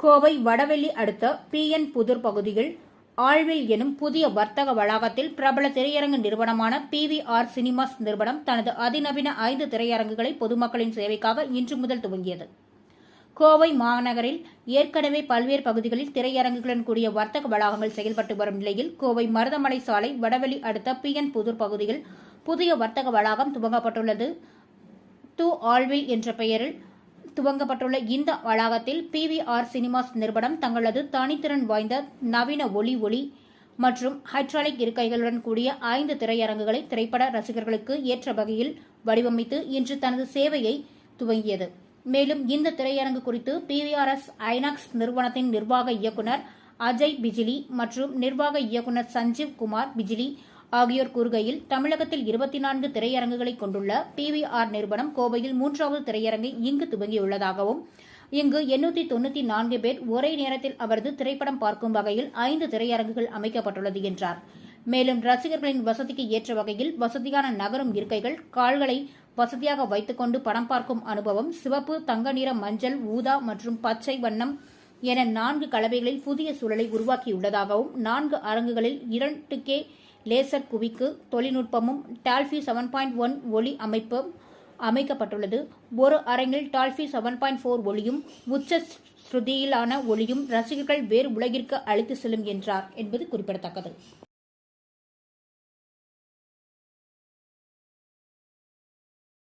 கோவை வடவெள்ளி அடுத்த பிஎன் புதூர் பகுதியில் ஆழ்வில் எனும் புதிய வர்த்தக வளாகத்தில் பிரபல திரையரங்கு நிறுவனமான பிவிஆர் சினிமாஸ் நிறுவனம் தனது அதிநவீன ஐந்து திரையரங்குகளை பொதுமக்களின் சேவைக்காக இன்று முதல் துவங்கியது. கோவை மாநகரில் ஏற்கனவே பல்வேறு பகுதிகளில் திரையரங்குகளுடன் கூடிய வர்த்தக வளாகங்கள் செயல்பட்டு வரும் நிலையில் கோவை மருதமலை சாலை வடவெளி அடுத்த பிஎன் புதூர் பகுதியில் புதிய வர்த்தக வளாகம் துவங்கப்பட்டுள்ளது. து ஆழ்வில் என்ற பெயரில் துவங்கப்பட்டுள்ள இந்த வளாகத்தில் பிவிஆர் சினிமாஸ் நிறுவனம் தங்களது தனித்திறன் வாய்ந்த நவீன ஒளி ஒளி மற்றும் ஹைட்ராலிக் இருக்கைகளுடன் கூடிய ஐந்து திரையரங்குகளை திரைப்பட ரசிகர்களுக்கு ஏற்ற வகையில் வடிவமைத்து இன்று தனது சேவையை துவங்கியது. மேலும் இந்த திரையரங்கு குறித்து பிவிஆர்எஸ் ஐநாக்ஸ் நிறுவனத்தின் நிர்வாக இயக்குனர் அஜய் பிஜிலி மற்றும் நிர்வாக இயக்குனர் சஞ்சீவ் குமார் பிஜிலி ஆகியோர் கூறுகையில் தமிழகத்தில் இருபத்தி நான்கு திரையரங்குகளை கொண்டுள்ள பிவிஆர் நிறுவனம் கோவையில் மூன்றாவது திரையரங்கை இங்கு துவங்கியுள்ளதாகவும் இங்கு எண்ணூத்தி தொண்ணூத்தி நான்கு பேர் ஒரே நேரத்தில் அவரது திரைப்படம் பார்க்கும் வகையில் ஐந்து திரையரங்குகள் அமைக்கப்பட்டுள்ளது என்றார். மேலும் ரசிகர்களின் வசதிக்கு ஏற்ற வகையில் வசதியான நகரும் இருக்கைகள் கால்களை வசதியாக வைத்துக்கொண்டு படம் பார்க்கும் அனுபவம் சிவப்பு தங்க நிற மஞ்சள் ஊதா மற்றும் பச்சை வண்ணம் என நான்கு கலவைகளில் புதிய சூழலை உருவாக்கியுள்ளதாகவும் நான்கு அரங்குகளில் இரண்டு கே லேசர் குவிக்கு தொழில்நுட்பமும் டால்ஃபி செவன் பாயிண்ட் ஒன் ஒளி அமைப்பும் அமைக்கப்பட்டுள்ளது. ஒரு அரங்கில் டால்ஃபி செவன் பாயிண்ட் ஃபோர் ஒளியும் உச்ச ஸ்ருதியிலான ஒளியும் ரசிகர்கள் வேறு உலகிற்கு அழைத்து செல்லும் என்றார் என்பது குறிப்பிடத்தக்கது.